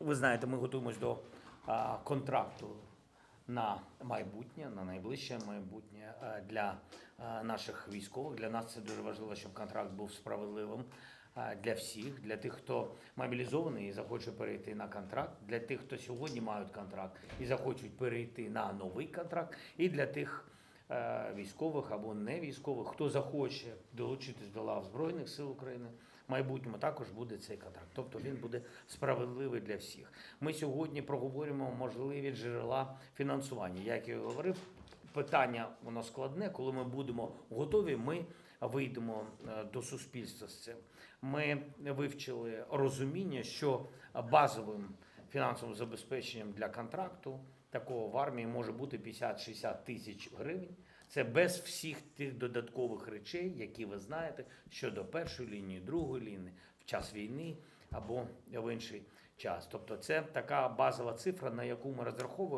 Ви знаєте, ми готуємось до а, контракту на майбутнє, на найближче майбутнє а, для а, наших військових. Для нас це дуже важливо, щоб контракт був справедливим а, для всіх, для тих, хто мобілізований і захоче перейти на контракт, для тих, хто сьогодні мають контракт і захочуть перейти на новий контракт, і для тих військових або не військових, хто захоче долучитись до лав Збройних сил України. В майбутньому також буде цей контракт. Тобто він буде справедливий для всіх. Ми сьогодні проговоримо можливі джерела фінансування. Як я говорив, питання воно складне. Коли ми будемо готові, ми вийдемо е, до суспільства з цим. Ми вивчили розуміння, що базовим фінансовим забезпеченням для контракту такого в армії може бути 50-60 тисяч гривень. Це без всіх тих додаткових речей, які ви знаєте щодо першої лінії, другої лінії, в час війни або в інший час. Тобто, це така базова цифра, на яку ми розраховуємо.